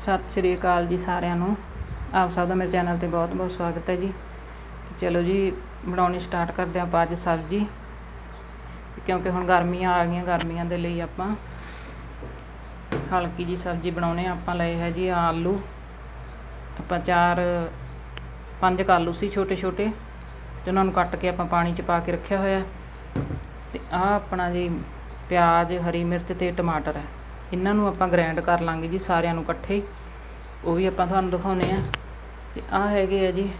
ਸਤਿ ਸ਼੍ਰੀ ਅਕਾਲ ਜੀ ਸਾਰਿਆਂ ਨੂੰ। ਆਪ ਸਭ ਦਾ ਮੇਰੇ ਚੈਨਲ ਤੇ ਬਹੁਤ ਬਹੁਤ ਸਵਾਗਤ ਹੈ ਜੀ। ਚਲੋ ਜੀ, ਬਣਾਉਣੀ ਸਟਾਰਟ ਕਰਦੇ ਹਾਂ ਆਪਾਂ ਅੱਜ ਸਬਜ਼ੀ। ਕਿਉਂਕਿ ਹੁਣ ਗਰਮੀਆਂ ਆ ਗਈਆਂ, ਗਰਮੀਆਂ ਦੇ ਲਈ ਆਪਾਂ ਹਲਕੀ ਜੀ ਸਬਜ਼ੀ ਬਣਾਉਣੇ ਆਪਾਂ ਲਏ ਹੈ ਜੀ ਆਲੂ। ਆਪਾਂ ਚਾਰ, ਪੰਜ ਕੁ ਆਲੂ ਸੀ ਛੋਟੇ ਛੋਟੇ, ਤੇ ਉਹਨਾਂ ਨੂੰ ਕੱਟ ਕੇ ਆਪਾਂ ਪਾਣੀ 'ਚ ਪਾ ਕੇ ਰੱਖਿਆ ਹੋਇਆ। ਤੇ ਆਹ ਆਪਣਾ ਜੀ ਪਿਆਜ਼, ਹਰੀ ਮਿਰਚ ਤੇ ਟਮਾਟਰ ਹੈ। ਇਹਨਾਂ ਨੂੰ ਆਪਾਂ ਗ੍ਰਾਈਂਡ ਕਰ ਲਾਂਗੇ ਜੀ ਸਾਰਿਆਂ ਨੂੰ ਇਕੱਠੇ ਹੀ। ਉਹ ਵੀ ਆਪਾਂ ਤੁਹਾਨੂੰ ਦਿਖਾਉਨੇ ਆ। ਤੇ ਆਹ ਹੈਗੇ ਆ ਜੀ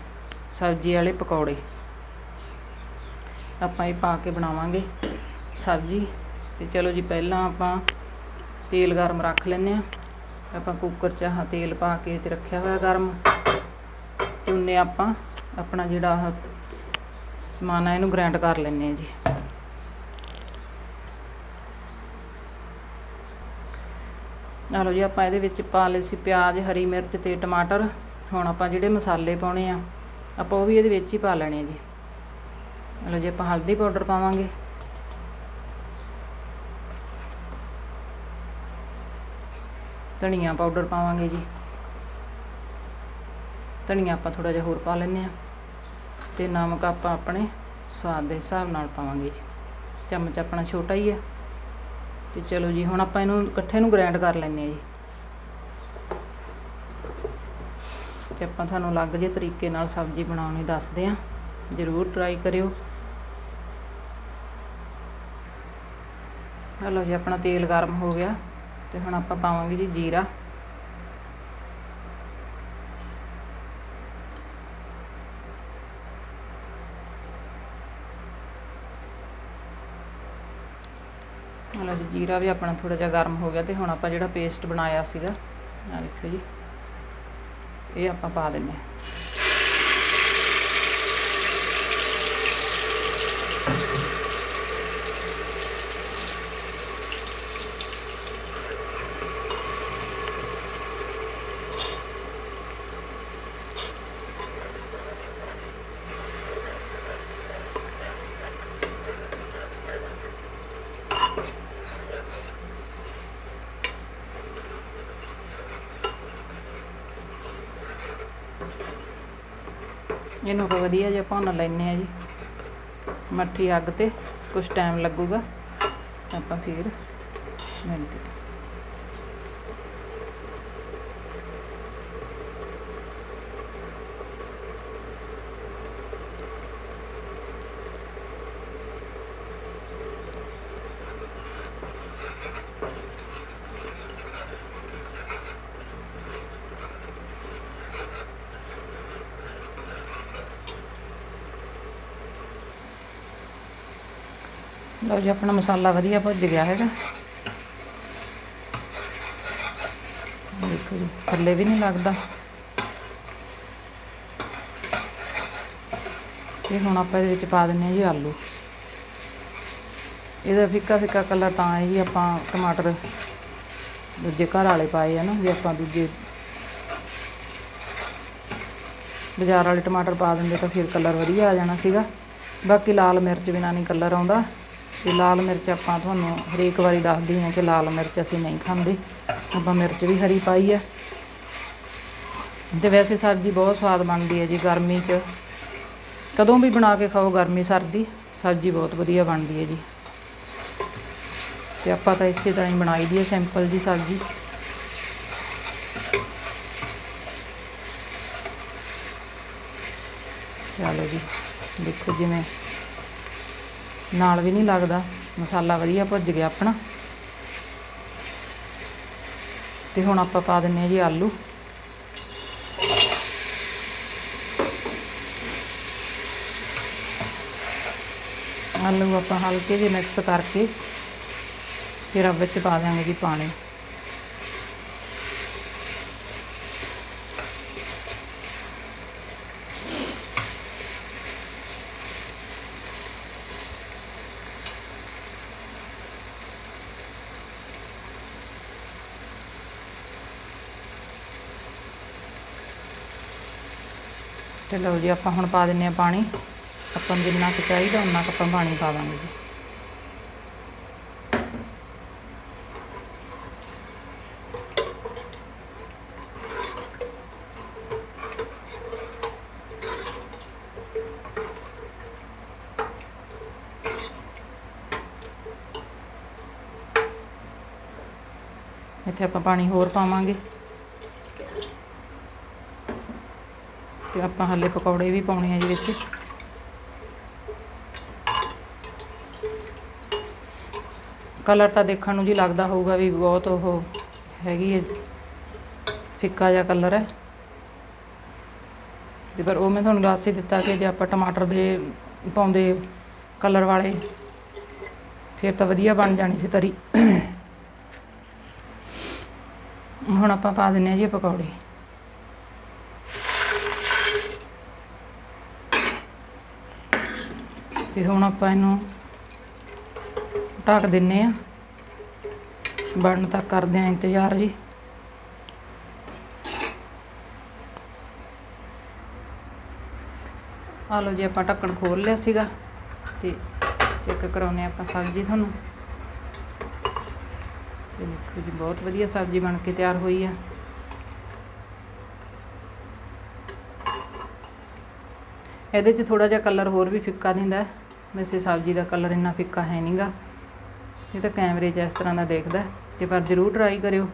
ਸਬਜ਼ੀ ਵਾਲੇ ਪਕੌੜੇ। ਆਪਾਂ ਇਹ ਪਾ ਕੇ ਬਣਾਵਾਂਗੇ ਸਬਜ਼ੀ। ਤੇ ਚਲੋ ਜੀ ਪਹਿਲਾਂ ਆਪਾਂ ਤੇਲ ਗਰਮ ਰੱਖ ਲੈਨੇ ਆ ਆਪਾਂ ਕੁੱਕਰ 'ਚ ਆਹ ਤੇਲ ਪਾ ਕੇ ਤੇ ਰੱਖਿਆ ਹੋਇਆ ਗਰਮ। ਤੇ ਉਹਨੇ ਆਪਾਂ ਆਪਣਾ ਜਿਹੜਾ ਸਮਾਨ ਆ ਇਹਨੂੰ ਗ੍ਰਾਈਂਡ ਕਰ ਲੈਨੇ ਆ ਜੀ। ਆ ਲਓ ਜੀ, ਆਪਾਂ ਇਹਦੇ ਵਿੱਚ ਪਾ ਲਏ ਸੀ ਪਿਆਜ਼, ਹਰੀ ਮਿਰਚ ਤੇ ਟਮਾਟਰ। ਹੁਣ ਆਪਾਂ ਜਿਹੜੇ ਮਸਾਲੇ ਪਾਉਣੇ ਆ, ਆਪਾਂ ਉਹ ਵੀ ਇਹਦੇ ਵਿੱਚ ਹੀ ਪਾ ਲੈਣੇ ਆ ਜੀ। ਆ ਲਓ ਜੀ, ਆਪਾਂ ਹਲਦੀ ਪਾਊਡਰ ਪਾਵਾਂਗੇ। ਧਨੀਆ ਪਾਊਡਰ ਪਾਵਾਂਗੇ ਜੀ। ਧਨੀਆ ਆਪਾਂ ਥੋੜਾ ਜਿਹਾ ਹੋਰ ਪਾ ਲੈਂਦੇ ਆ। ਤੇ ਨਮਕ ਆਪਾਂ ਆਪਣੇ ਸਵਾਦ ਦੇ ਹਿਸਾਬ ਨਾਲ ਪਾਵਾਂਗੇ ਜੀ। ਚਮਚ ਆਪਣਾ ਛੋਟਾ ਹੀ ਹੈ ਤੇ ਚਲੋ ਜੀ, ਹੁਣ ਆਪਾਂ ਇਹਨੂੰ ਇਕੱਠੇ ਨੂੰ ਗ੍ਰਾਈਂਡ ਕਰ ਲੈਂਦੇ ਆ ਜੀ। ਤੇ ਆਪਾਂ ਤੁਹਾਨੂੰ ਅਲੱਗ ਜਿਹੇ ਤਰੀਕੇ ਨਾਲ ਸਬਜ਼ੀ ਬਣਾਉਣੀ ਦੱਸਦੇ ਆ ਜ਼ਰੂਰ ਟਰਾਈ ਕਰਿਓ। ਹਲੋ ਜੀ, ਆਪਣਾ ਤੇਲ ਗਰਮ ਹੋ ਗਿਆ ਤੇ ਹੁਣ ਆਪਾਂ ਪਾਵਾਂਗੇ ਜੀ ਜੀਰਾ। ਹਲੋ ਜੀ ਜੀਰਾ ਵੀ ਆਪਣਾ ਥੋੜਾ ਜਿਹਾ ਗਰਮ ਹੋ ਗਿਆ ਤੇ ਹੁਣ ਆਪਾਂ ਜਿਹੜਾ ਪੇਸਟ ਬਣਾਇਆ ਸੀਗਾ ਆ ਦੇਖੋ ਜੀ, ਇਹ ਆਪਾਂ ਪਾ ਦਿੰਨੇ ਆ ਇਹਨੂੰ ਆਪਾਂ ਵਧੀਆ ਜਿਹਾ ਭੁੰਨ ਲੈਨੇ ਆ ਜੀ। ਮੱਠੀ ਅੱਗ ਤੇ ਕੁਝ ਟਾਈਮ ਲੱਗੂਗਾ। ਆਪਾਂ ਫਿਰ ਮਿਲਦੇ ਲਓ ਜੀ, ਆਪਣਾ ਮਸਾਲਾ ਵਧੀਆ ਭੁੱਜ ਗਿਆ ਹੈਗਾ। ਦੇਖੋ ਜੀ ਥੱਲੇ ਵੀ ਨਹੀਂ ਲੱਗਦਾ। ਤੇ ਹੁਣ ਆਪਾਂ ਇਹਦੇ ਵਿੱਚ ਪਾ ਦਿੰਨੇ ਆ ਜੀ ਆਲੂ। ਇਹਦਾ ਫਿੱਕਾ ਫਿੱਕਾ ਕਲਰ ਤਾਂ ਹੈ ਜੀ ਆਪਾਂ ਟਮਾਟਰ ਦੂਜੇ ਘਰ ਵਾਲੇ ਪਾਏ ਆ ਨਾ ਜੇ ਆਪਾਂ ਦੂਜੇ ਬਾਜ਼ਾਰ ਵਾਲੇ ਟਮਾਟਰ ਪਾ ਦਿੰਦੇ ਤਾਂ ਫਿਰ ਕਲਰ ਵਧੀਆ ਆ ਜਾਣਾ ਸੀਗਾ। ਬਾਕੀ ਲਾਲ ਮਿਰਚ ਬਿਨਾਂ ਨਹੀਂ ਕਲਰ ਆਉਂਦਾ। ਤੇ ਲਾਲ ਮਿਰਚ ਆਪਾਂ ਤੁਹਾਨੂੰ ਹਰੇਕ ਵਾਰੀ ਦੱਸਦੀ ਹਾਂ ਕਿ ਲਾਲ ਮਿਰਚ ਅਸੀਂ ਨਹੀਂ ਖਾਂਦੇ। ਆਪਾਂ ਮਿਰਚ ਵੀ ਹਰੀ ਪਾਈ ਹੈ ਤੇ ਵੈਸੇ ਸਬਜ਼ੀ ਬਹੁਤ ਸਵਾਦ ਬਣਦੀ ਹੈ ਜੀ ਗਰਮੀ 'ਚ। ਕਦੋਂ ਵੀ ਬਣਾ ਕੇ ਖਾਓ ਗਰਮੀ ਸਰਦੀ, ਸਬਜ਼ੀ ਬਹੁਤ ਵਧੀਆ ਬਣਦੀ ਹੈ ਜੀ। ਤੇ ਆਪਾਂ ਤਾਂ ਇਸੇ ਤਰ੍ਹਾਂ ਹੀ ਬਣਾਈ ਦੀ ਹੈ, ਸਿੰਪਲ ਜੀ ਸਬਜ਼ੀ। ਚਲੋ ਜੀ, ਦੇਖੋ ਜਿਵੇਂ ਨਾਲ ਵੀ ਨਹੀਂ ਲੱਗਦਾ। ਮਸਾਲਾ ਵਧੀਆ ਭੁੱਜ ਗਿਆ ਆਪਣਾ। ਤੇ ਹੁਣ ਆਪਾਂ ਪਾ ਦਿੰਨੇ ਆ ਜੀ ਆਲੂ। ਆਲੂ ਆਪਾਂ ਹਲਕੇ ਜਿਹੇ ਮਿਕਸ ਕਰਕੇ ਫਿਰ ਆ ਵਿੱਚ ਪਾ ਦਾਂਗੇ ਜੀ ਪਾਣੀ। ਤੇ ਲਓ ਜੀ, ਆਪਾਂ ਹੁਣ ਪਾ ਦਿੰਨੇ ਆ ਪਾਣੀ। ਆਪਾਂ ਜਿੰਨਾ ਕੁ ਚਾਹੀਦਾ, ਉਨਾ ਕੁ ਆਪਾਂ ਪਾਣੀ ਪਾ ਦਾਂਗੇ ਜੀ। ਇੱਥੇ ਆਪਾਂ ਪਾਣੀ ਹੋਰ ਪਾਵਾਂਗੇ। ਤੇ ਆਪਾਂ ਹੱਲੇ ਪਕੌੜੇ ਵੀ ਪਾਉਣੇ ਆ ਜੀ ਵਿੱਚ। ਕਲਰ ਤਾਂ ਦੇਖਣ ਨੂੰ ਜੀ ਲੱਗਦਾ ਹੋਊਗਾ ਵੀ ਬਹੁਤ ਉਹ ਹੈਗੀ ਹੈ। ਫਿੱਕਾ ਜਿਹਾ ਕਲਰ ਹੈ। ਤੇ ਪਰ ਉਹ ਮੈਂ ਤੁਹਾਨੂੰ ਦੱਸ ਹੀ ਦਿੱਤਾ ਕਿ ਜੇ ਆਪਾਂ ਟਮਾਟਰ ਦੇ ਪਾਉਂਦੇ ਕਲਰ ਵਾਲੇ, ਫਿਰ ਤਾਂ ਵਧੀਆ ਬਣ ਜਾਣੀ ਸੀ ਤਰੀ। ਹੁਣ ਆਪਾਂ ਪਾ ਦਿੰਨੇ ਆ ਜੀ ਪਕੌੜੇ। ਤੇ ਹੁਣ ਆਪਾਂ ਇਹਨੂੰ ਢੱਕ ਦਿੰਨੇ ਆ। ਬਣਨ ਤੱਕ ਕਰਦੇ ਆ ਇੰਤਜ਼ਾਰ ਜੀ। ਆ ਲਓ ਜੀ, ਆਪਾਂ ਢੱਕਣ ਖੋਲ ਲਿਆ ਸੀਗਾ ਤੇ ਚੈੱਕ ਕਰਾਉਨੇ ਆਪਾਂ ਸਬਜ਼ੀ ਤੁਹਾਨੂੰ। ਤੇ ਦੇਖੋ ਜੀ, ਬਹੁਤ ਵਧੀਆ ਸਬਜ਼ੀ ਬਣ ਕੇ ਤਿਆਰ ਹੋਈ ਆ। ਇਹਦੇ 'ਚ ਥੋੜਾ ਜਿਹਾ ਕਲਰ ਹੋਰ ਵੀ ਫਿੱਕਾ ਦਿੰਦਾ। ਵੈਸੇ ਸਬਜ਼ੀ ਦਾ ਕਲਰ ਇੰਨਾ ਫਿੱਕਾ ਹੈ ਨਹੀਂਗਾ ਇਹ ਤਾਂ ਕੈਮਰੇ 'ਚ ਇਸ ਤਰ੍ਹਾਂ ਦਾ ਦੇਖਦਾ ਹੈ। ਤੇ ਪਰ ਜ਼ਰੂਰ ਟਰਾਈ ਕਰਿਓ।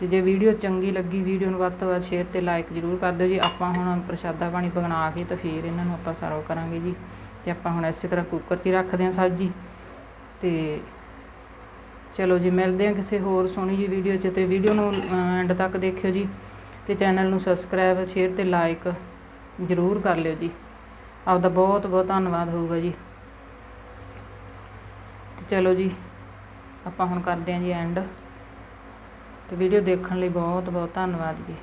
ਤੇ ਜੇ ਵੀਡੀਓ ਚੰਗੀ ਲੱਗੀ ਵੀਡੀਓ ਨੂੰ ਵੱਧ ਤੋਂ ਵੱਧ ਸ਼ੇਅਰ ਤੇ ਲਾਈਕ ਜ਼ਰੂਰ ਕਰ ਦਿਓ ਜੀ। ਆਪਾਂ ਹੁਣ ਪ੍ਰਸ਼ਾਦਾ ਪਾਣੀ ਬਣਾ ਕੇ ਤਾਂ ਫਿਰ ਇਹਨਾਂ ਨੂੰ ਆਪਾਂ ਸਰਵ ਕਰਾਂਗੇ ਜੀ। ਤੇ ਆਪਾਂ ਹੁਣ ਇਸੇ ਤਰ੍ਹਾਂ ਕੁੱਕਰ 'ਚ ਹੀ ਰੱਖਦੇ ਹਾਂ ਸਬਜ਼ੀ। ਤੇ ਚਲੋ ਜੀ, ਮਿਲਦੇ ਹਾਂ ਕਿਸੇ ਹੋਰ ਸੋਹਣੀ ਜੀ ਵੀਡੀਓ 'ਚ। ਤੇ ਵੀਡੀਓ ਨੂੰ ਐਂਡ ਤੱਕ ਦੇਖਿਓ ਜੀ। ਤੇ ਚੈਨਲ ਨੂੰ ਸਬਸਕ੍ਰਾਈਬ ਸ਼ੇਅਰ ਤੇ ਲਾਈਕ ਜ਼ਰੂਰ ਕਰ ਲਿਓ ਜੀ। ਆਪਦਾ ਬਹੁਤ ਬਹੁਤ ਧੰਨਵਾਦ ਹੋਊਗਾ ਜੀ। ਤੇ ਚਲੋ ਜੀ, ਆਪਾਂ ਹੁਣ ਕਰਦੇ ਹਾਂ ਜੀ ਐਂਡ ਤੇ ਵੀਡੀਓ ਦੇਖਣ ਲਈ ਬਹੁਤ ਬਹੁਤ ਧੰਨਵਾਦ ਜੀ।